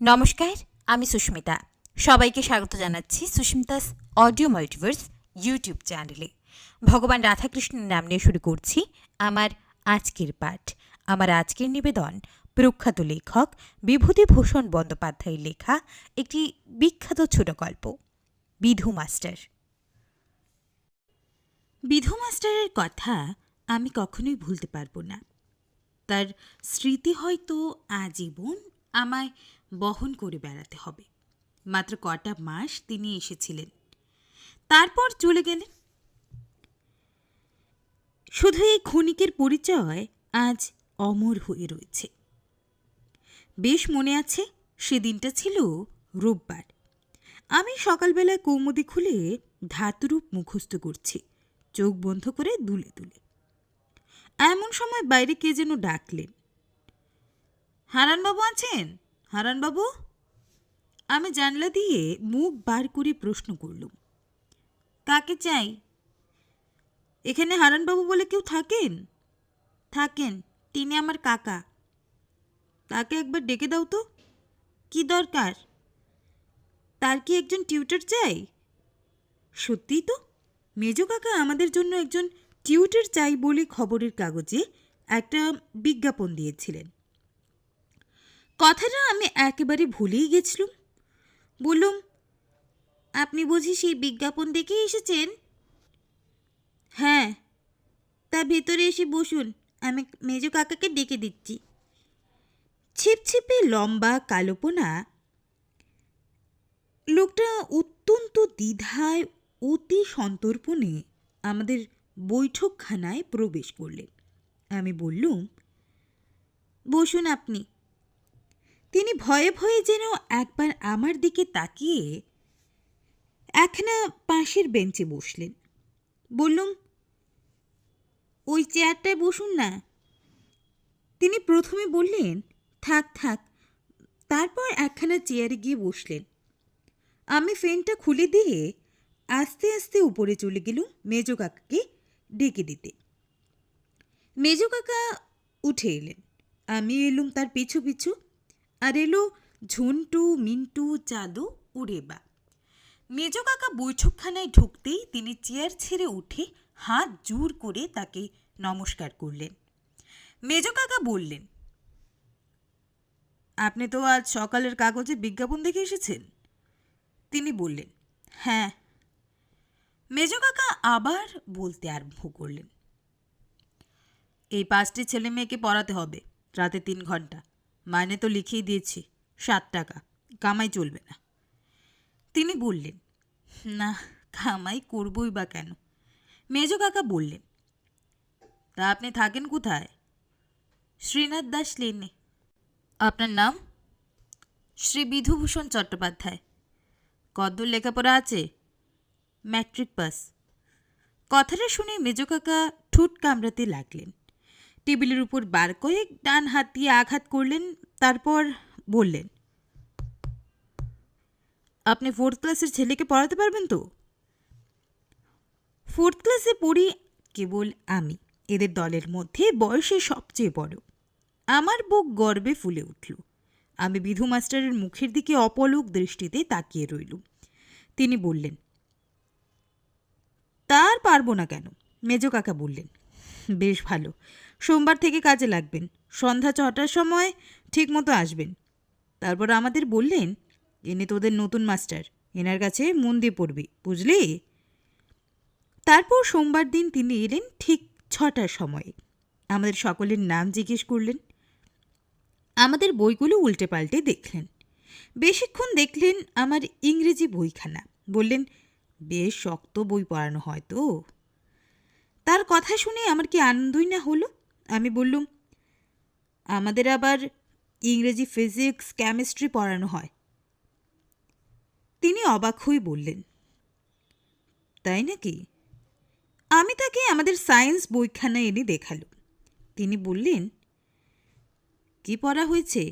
নমস্কার, আমি সুস্মিতা। সবাইকে স্বাগত জানাচ্ছি সুস্মিতাস অডিও মাল্টিভার্স ইউটিউব চ্যানেলে। ভগবান রাধাকৃষ্ণের নাম নিয়ে শুরু করছি আমার আজকের পাঠ। আমার আজকের নিবেদন প্রখ্যাত লেখক বিভূতিভূষণ বন্দ্যোপাধ্যায়ের লেখা একটি বিখ্যাত ছোট গল্প, বিধু মাস্টার। বিধু মাস্টারের কথা আমি কখনোই ভুলতে পারব না। তার স্মৃতি হয়তো আজীবন আমায় বহন করে বেড়াতে হবে। মাত্র কটা মাস তিনি এসেছিলেন? তারপর চলে গেলেন। শুধু এই ক্ষণিকের পরিচয় আজ অমর হয়ে রয়েছে। বেশ মনে আছে সেদিনটা ছিল রোববার। আমি সকালবেলায় কৌমুদি খুলে ধাতুরূপ মুখস্থ করছি, চোখ বন্ধ করে দুলে দুলে। এমন সময় বাইরে কে যেন ডাকলেন। হারানবাবু আছেন? হারানবাবু আমি জানলা দিয়ে মুখ বার করে প্রশ্ন করলুম, কাকে চাই? এখানে হারানবাবু বলে কেউ থাকেন? থাকেন, তিনি আমার কাকা। তাকে একবার ডেকে দাও তো। কি দরকার? তার কি একজন টিউটার চাই? সত্যিই তো, মেজো কাকা আমাদের জন্য একজন টিউটার চাই বলে খবরের কাগজে একটা বিজ্ঞাপন দিয়েছিলেন। কথাটা আমি একেবারে ভুলেই গেছিলুম। বললুম, আপনি বুঝি সেই বিজ্ঞাপন দেখে এসেছেন? হ্যাঁ তা ভেতরে এসে বসুন, আমি মেজো কাকাকে ডেকে দিচ্ছি। ছিপছিপে লম্বা কালোপোনা লোকটা অত্যন্ত দ্বিধায়, অতি সন্তর্পণে আমাদের বৈঠকখানায় প্রবেশ করলেন। আমি বললুম, বসুন আপনি। তিনি ভয়ে ভয়ে যেন একবার আমার দিকে তাকিয়ে একখানা পাশের বেঞ্চে বসলেন। বললুম, ওই চেয়ারটায় বসুন না। তিনি প্রথমে বললেন, থাক থাক। তারপর একখানা চেয়ারে গিয়ে বসলেন। আমি ফ্যানটা খুলে দিয়ে আস্তে আস্তে উপরে চলে গেলুম মেজো কাকাকে ডেকে দিতে। মেজো কাকা উঠে এলেন। আমি এলুম তার পিছু পিছু। আর এলো ঝন্টু, মিন্টু, চাঁদু, উড়েবা। মেজ কাকা বৈঠকখানায় ঢুকতেই তিনি চেয়ার ছেড়ে উঠে হাত জোর করে তাকে নমস্কার করলেন। মেজ কাকা বললেন, আপনি তো আজ সকালের কাগজে বিজ্ঞাপন দেখে এসেছেন? তিনি বললেন হ্যাঁ। মেজ কাকা আবার বলতে আরম্ভ করলেন, এই পাঁচটি ছেলে মেয়েকে পড়াতে হবে, রাতে তিন ঘণ্টা। মাইনে তো লিখেই দিয়েছি, সাত টাকা, কামাই চলবে না। তিনি বললেন, না, কামাই করবই বা কেন? মেজ কাকা বললেন, তা আপনি থাকেন কোথায়? শ্রীনাথ দাস লেনে। আপনার নাম? শ্রী বিধুভূষণ চট্টোপাধ্যায়। কদ্দূর লেখাপড়া আছে? Matric pass. কথাটা শুনে মেজ কাকা ঠুট কামড়াতে লাগলেন। টেবিলের উপর বার কয়েক ডান হাত দিয়ে আঘাত করলেন, তারপর বললেন, আপনি ফোর্থ ক্লাসের ছেলেকে পড়াতে পারবেন তো? ফোর্থ ক্লাসে পড়ি কেবল আমি, এদের দলের মধ্যে বয়সে সবচেয়ে বড়। আমার বুক গর্বে ফুলে উঠল। আমি বিধু মাস্টারের মুখের দিকে অপলক দৃষ্টিতে তাকিয়ে রইলুম। তিনি বললেন তার পারব না কেন? মেজো কাকা বললেন, বেশ ভালো। সোমবার থেকে কাজে লাগবেন। সন্ধ্যা ছটার সময় ঠিক মতো আসবেন। তারপর আমাদের বললেন এনে তোদের নতুন মাস্টার। এনার কাছে মন দিয়ে পড়বি, বুঝলি? তারপর সোমবার দিন তিনি এলেন ঠিক ছটার সময়ে। আমাদের সকলের নাম জিজ্ঞেস করলেন। আমাদের বইগুলো উল্টে পাল্টে দেখলেন। বেশিক্ষণ দেখলেন আমার ইংরেজি বইখানা। বললেন, বেশ শক্ত বই পড়ানো হয় তো? তার কথা শুনে আমার কি আনন্দই না হলো? আমি বললুম, আমাদের আবার ইংরেজি ফিজিক্স, কেমিস্ট্রি পড়ানো হয়। তিনি অবাক হয়ে বললেন, তাই নাকি? আমি তাকে আমাদের সায়েন্স বইখানা এনে দেখাল তিনি বললেন, কি পড়া হয়েছে?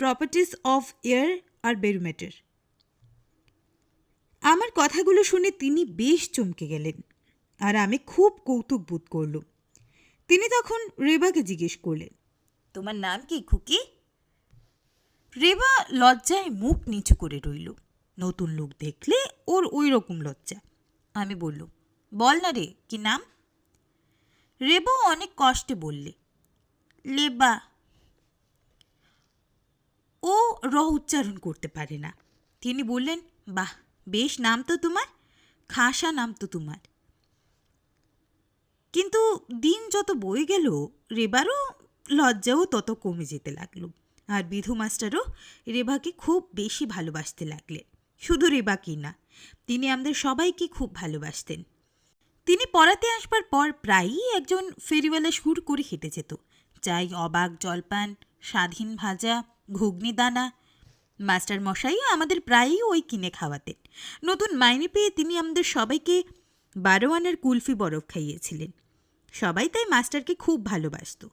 প্রপার্টিস অফ এয়ার আর বেরোমিটার আমার কথাগুলো শুনে তিনি বেশ চমকে গেলেন, আর আমি খুব কৌতুক বোধ করলুম। তিনি তখন রেবাকে জিজ্ঞেস করলেন, তোমার নাম কি, খুকি? রেবা লজ্জায় মুখ নিচু করে রইল। নতুন লোক দেখলে ওর ওই রকম লজ্জা। আমি বললুম, বল না রে, কি নাম? রেবা অনেক কষ্টে বললে, লেবা। ও র উচ্চারণ করতে পারে না। তিনি বললেন, বাহ, বেশ নাম তো তোমার, খাসা নাম তো তোমার। কিন্তু দিন যত বয়ে গেল, রেবারও লজ্জাও তত কমে যেতে লাগল। আর বিধু মাস্টারও রেবাকে খুব বেশি ভালোবাসতে লাগলেন। শুধু রেবাকেই না, তিনি আমাদের সবাইকে খুব ভালোবাসতেন। তিনি পড়াতে আসবার পর প্রায়ই একজন ফেরিওয়ালা সুর করে হেঁটে যেত। চাই অবাক জলপান, স্বাধীন ভাজা ঘুগনি দানা মাস্টার মশাইও আমাদের প্রায়ই ওই কিনে খাওয়াতেন। নতুন মাইনে পেয়ে তিনি আমাদের সবাইকে বারো আনার কুলফি বরফ খাইয়েছিলেন। সবাই তাই মাস্টারকে খুব ভালোবাসত।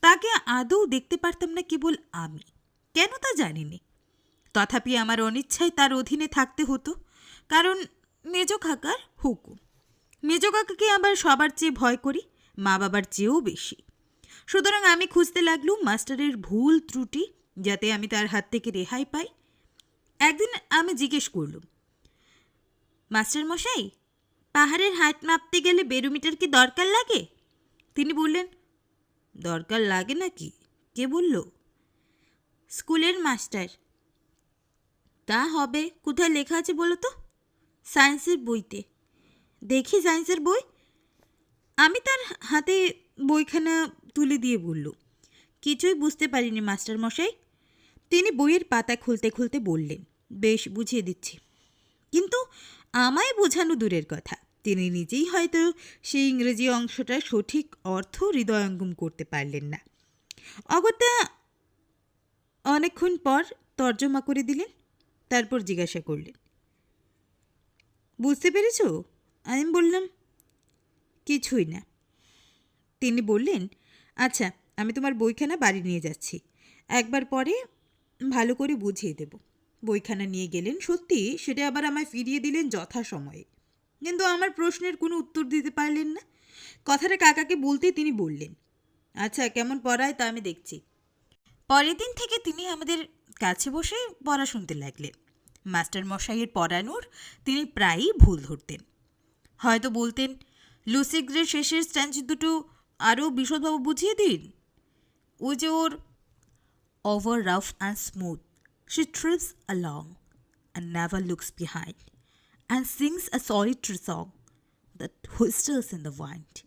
তাকে আদৌ দেখতে পারতাম না কেবল আমি। কেন তা জানিনি? তথাপি আমার অনিচ্ছায় তার অধীনে থাকতে হতো, কারণ মেজ খাকার হুকুম। মেজ কাকাকে আবার সবার চেয়ে ভয় করি মা বাবার চেয়েও বেশি। সুতরাং আমি খুঁজতে লাগলুম মাস্টারের ভুল ত্রুটি যাতে আমি তার হাত থেকে রেহাই পাই। একদিন আমি জিজ্ঞেস করলুম মাস্টার মশাই পাহাড়ের হাট মাপতে গেলে বেরোমিটার কি দরকার লাগে? তিনি বললেন, দরকার লাগে নাকি? কে বলল, স্কুলের মাস্টার। তা হবে, কোথায় লেখা আছে বলো তো? সায়েন্সের বইতে। দেখি সায়েন্সের বই? আমি তার হাতে বইখানা তুলে দিয়ে বলল, কিছুই বুঝতে পারিনি মাস্টার মশাই। তিনি বইয়ের পাতা খুলতে খুলতে বললেন, বেশ, বুঝিয়ে দিচ্ছি। কিন্তু আমায় বোঝানো দূরের কথা। তিনি নিজেই হয়তো সেই ইংরেজি অংশটা সঠিক অর্থ হৃদয়ঙ্গম করতে পারলেন না। অগত্যা অনেকক্ষণ পর তর্জমা করে দিলেন, তারপর জিজ্ঞাসা করলেন, বুঝতে পেরেছ? আমি বললাম, কিছুই না। তিনি বললেন আচ্ছা আমি তোমার বইখানা বাড়ি নিয়ে যাচ্ছি। একবার পরে ভালো করে বুঝিয়ে দেব। বইখানা নিয়ে গেলেন, সত্যি সেটা আবার আমায় ফিরিয়ে দিলেন যথাসময়ে। কিন্তু আমার প্রশ্নের কোনো উত্তর দিতে পারলেন না। কথাটা কাকাকে বলতেই তিনি বললেন আচ্ছা কেমন পড়ায় তা আমি দেখছি। পরের দিন থেকে তিনি আমাদের কাছে বসে পড়া শুনতে লাগলেন। মাস্টার মশাইয়ের পড়ানোর তিনি প্রায়ই ভুল ধরতেন। হয়তো বলতেন, লুসিগ্রের শেষের স্ট্যান্স দুটো আরও বিশদভাবে বুঝিয়ে দিন। ও যে ওর over rough and smooth, she trips along and never looks behind and sings a solitary song that whistles in the wind.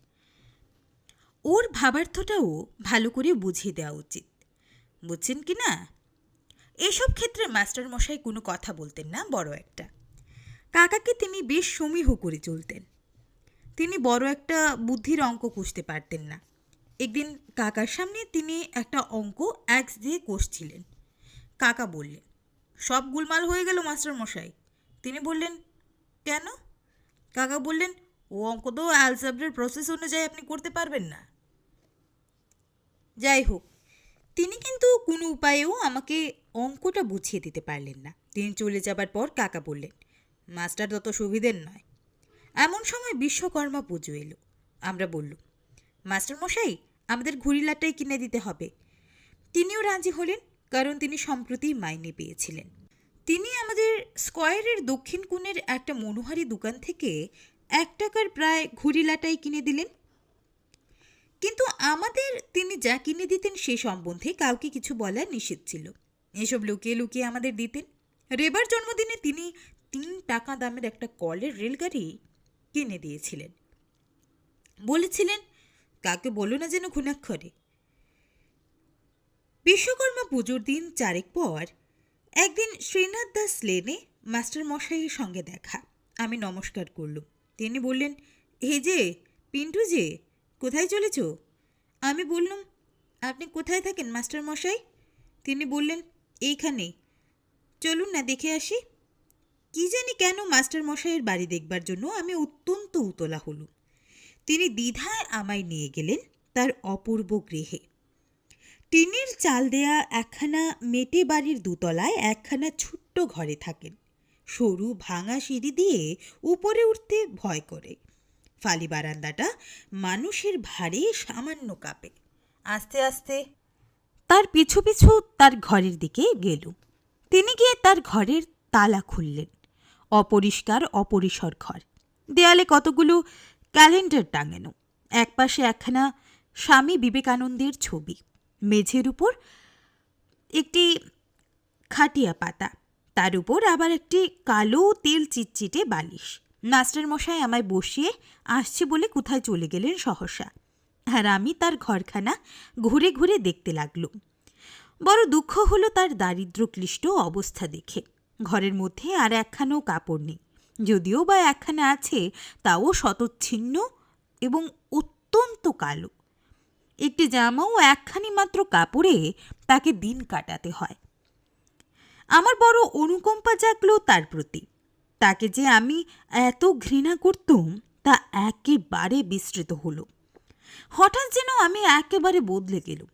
ওর ভাবার্থটাও ভালো করে বুঝিয়ে দেওয়া উচিত। বুঝছেন কি না? এসব ক্ষেত্রে মাস্টার মশাই কোনো কথা বলতেন না, বড় একটা। কাকাকে তিনি বেশ সমীহ করে চলতেন। তিনি বড় একটা বুদ্ধির অঙ্ক কষতে পারতেন না। একদিন কাকার সামনে তিনি একটা অঙ্ক অ্যাক্স দিয়ে কষছিলেন। কাকা বললেন, সব গুলমাল হয়ে গেল মাস্টার মশাই। তিনি বললেন কেন? কাকা বললেন ও অঙ্ক তো অ্যালজাব্রের প্রসেস অনুযায়ী আপনি করতে পারবেন না। যাই হোক, তিনি কিন্তু কোনো উপায়েও আমাকে অঙ্কটা বুঝিয়ে দিতে পারলেন না। তিনি চলে যাবার পর কাকা বললেন, মাস্টার তত সুবিধের নয়। এমন সময় বিশ্বকর্মা পুজো এলো। আমরা বললুম, মাস্টার মশাই, আমাদের ঘুড়িলাটাই কিনে দিতে হবে। তিনিও রাজি হলেন, কারণ তিনি সম্প্রতি মাইনে পেয়েছিলেন। তিনি আমাদের স্কয়ারের দক্ষিণ কোণের একটা মনোহারি দোকান থেকে এক টাকার প্রায় ঘুড়িলাটাই কিনে দিলেন। কিন্তু আমাদের তিনি যা কিনে দিতেন সে সম্বন্ধে কাউকে কিছু বলার নিষেধ ছিল। এসব লুকিয়ে লুকিয়ে আমাদের দিতেন। রেবার জন্মদিনে তিনি তিন টাকা দামের একটা কলের রেলগাড়ি কিনে দিয়েছিলেন। বলেছিলেন কাকে বলো না যেন ঘুণাক্ষরে। বিশ্বকর্মা পুজোর দিন চারেক পর একদিন শ্রীনাথ দাস লেনে মাস্টার মশাইয়ের সঙ্গে দেখা। আমি নমস্কার করলুম। তিনি বললেন হে যে, পিন্টু যে, কোথায় চলেছ? আমি বললুম, আপনি কোথায় থাকেন, মাস্টার মশাই? তিনি বললেন এইখানেই চলুন না, দেখে আসি। কি জানি কেন মাস্টার মশাইয়ের বাড়ি দেখবার জন্য আমি অত্যন্ত উতলা হলুম। তিনি দ্বিধায় আমায় নিয়ে গেলেন তার অপূর্ব গৃহে। টিনের চাল দেয়া একখানা মেটে বাড়ির দুতলায় একখানা ছোট্ট ঘরে থাকেন। সরু ভাঙা সিঁড়ি দিয়ে উপরে উঠতে ভয় করে। ফালি বারান্দাটা মানুষের ভারে সামান্য কাঁপে। আস্তে আস্তে তার পিছু পিছু তার ঘরের দিকে গেল তিনি গিয়ে তার ঘরের তালা খুললেন। অপরিষ্কার, অপরিসর ঘর। দেয়ালে কতগুলো ক্যালেন্ডার টাঙানো। একপাশে একখানা স্বামী বিবেকানন্দের ছবি। মেঝের উপর একটি খাটিয়া পাতা। তার উপর আবার একটি কালো তেল চিটচিটে বালিশ। মাস্টারমশাই আমায় বসিয়ে আসছে বলে কোথায় চলে গেলেন সহসা। আর আমি তার ঘরখানা ঘুরে ঘুরে দেখতে লাগলুম। বড় দুঃখ হলো তার দারিদ্র ক্লিষ্ট অবস্থা দেখে। ঘরের মধ্যে আর একখানাও কাপড় নেই। যদিও বা একখানা আছে, তাও শতচ্ছিন্ন এবং অত্যন্ত কালো। একটি জামাও একখানি মাত্র কাপড়ে তাকে দিন কাটাতে হয়। আমার বড় অনুকম্পা জাগলো তার প্রতি। তাকে যে আমি এত ঘৃণা করতুম, তা একেবারে বিস্তৃত হলো। হঠাৎ যেন আমি একেবারে বদলে গেলুম।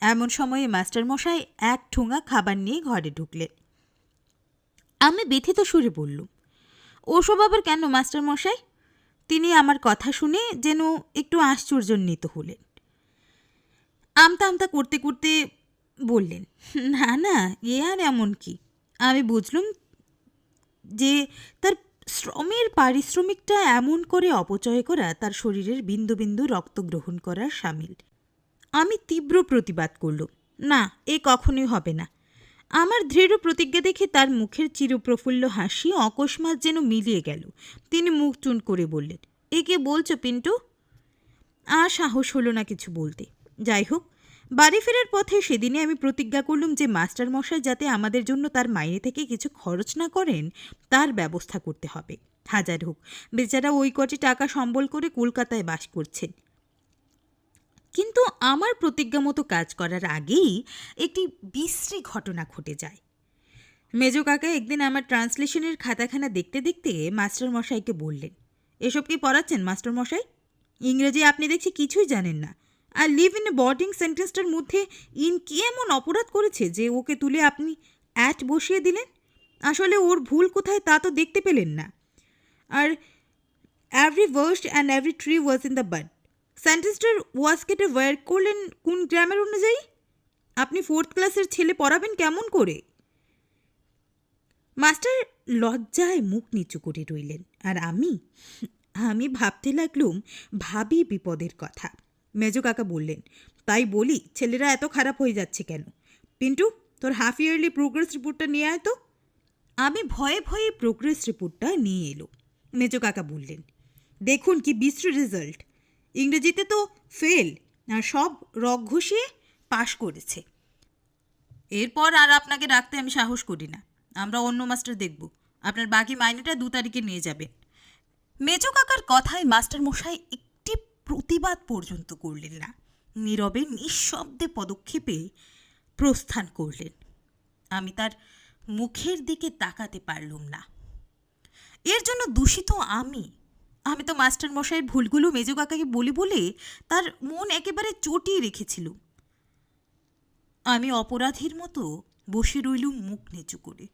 এমন সময়ে মাস্টারমশাই এক ঠোঙা খাবার নিয়ে ঘরে ঢুকলেন। আমি ব্যথিত সুরে বললুম, ওসব আবার কেন মাস্টারমশাই? তিনি আমার কথা শুনে যেন একটু আশ্চর্যান্বিত হলেন। আমতা আমতা করতে করতে বললেন, না না, এ আর এমন কি? আমি বুঝলুম যে তার শ্রমের পারিশ্রমিকটা এমন করে অপচয় করা তার শরীরের বিন্দু বিন্দু রক্ত গ্রহণ করার সামিল। আমি তীব্র প্রতিবাদ করলুম, না, এ কখনোই হবে না। আমার দৃঢ় প্রতিজ্ঞা দেখে তার মুখের চিরপ্রফুল্ল হাসি অকস্মাৎ যেন মিলিয়ে গেল। তিনি মুখ চুন করে বললেন, এ কে বলছো পিন্টু? আর সাহস হলো না কিছু বলতে। যাই হোক, বাড়ি ফেরার পথে সেদিনে আমি প্রতিজ্ঞা করলুম যে মাস্টার মশাই যাতে আমাদের জন্য তার মাইনে থেকে কিছু খরচ না করেন, তার ব্যবস্থা করতে হবে। হাজার হোক, বেচারা ওই কটি টাকা সম্বল করে কলকাতায় বাস করছেন কিন্তু আমার প্রতিজ্ঞা মতো কাজ করার আগেই একটি বিশ্রী ঘটনা ঘটে যায়। মেজো কাকা একদিন আমার ট্রান্সলেশনের খাতাখানা দেখতে দেখতে মাস্টার মশাইকে বললেন, এসব কি পড়াচ্ছেন মাস্টার মশাই ইংরেজি আপনি দেখছি কিছুই জানেন না। আর লিভ ইন এ বোর্ডিং সেন্টেন্সটার মধ্যে ইন কি এমন অপরাধ করেছে যে ওকে তুলে আপনি অ্যাট বসিয়ে দিলেন? আসলে ওর ভুল কোথায় তা তো দেখতে পেলেন না। আর every verse and every tree was in the bird সেন্টেন্সটার ওয়াজকেটে ওয়ার করলেন কোন গ্রামের অনুযায়ী? আপনি ফোর্থ ক্লাসের ছেলে পড়াবেন কেমন করে? মাস্টার লজ্জায় মুখ নিচু করে রইলেন। আর আমি? আমি ভাবতে লাগলুম ভাবি বিপদের কথা। মেজো কাকা বললেন, তাই বলি, ছেলেরা এত খারাপ হয়ে যাচ্ছে কেন? পিন্টু, তোর হাফ ইয়ারলি প্রোগ্রেস রিপোর্টটা নিয়ে আয় তো। আমি ভয়ে ভয়ে প্রোগ্রেস রিপোর্টটা নিয়ে এলো, মেজো কাকা বললেন। দেখুন কি বিশ্রী রেজাল্ট ইংরেজিতে তো ফেল আর সব রক ঘষিয়ে পাশ করেছে। এরপর আর আপনাকে রাখতে আমি সাহস করি না। আমরা অন্য মাস্টার দেখব। আপনার বাকি মাইনেটা দু তারিখে নিয়ে যাবেন। মেজো কাকার কথায় মাস্টার মশাই প্রতিবাদ পর্যন্ত করলেন না। নীরবে নিঃশব্দে পদক্ষেপে প্রস্থান করলেন। আমি তার মুখের দিকে তাকাতে পারলুম না। এর জন্য দূষিত আমি আমি তো মাস্টার মশাইয়ের ভুলগুলো মেজো কাকাকে বলি বলে তার মন একেবারে চটিয়ে রেখেছিল আমি অপরাধীর মতো বসে রইলুম মুখ নিচু করে।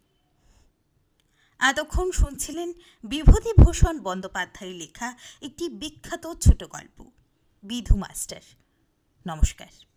এতক্ষণ শুনছিলেন বিভূতিভূষণ বন্দ্যোপাধ্যায়ের লেখা একটি বিখ্যাত ছোট গল্প বিধু মাস্টার। নমস্কার।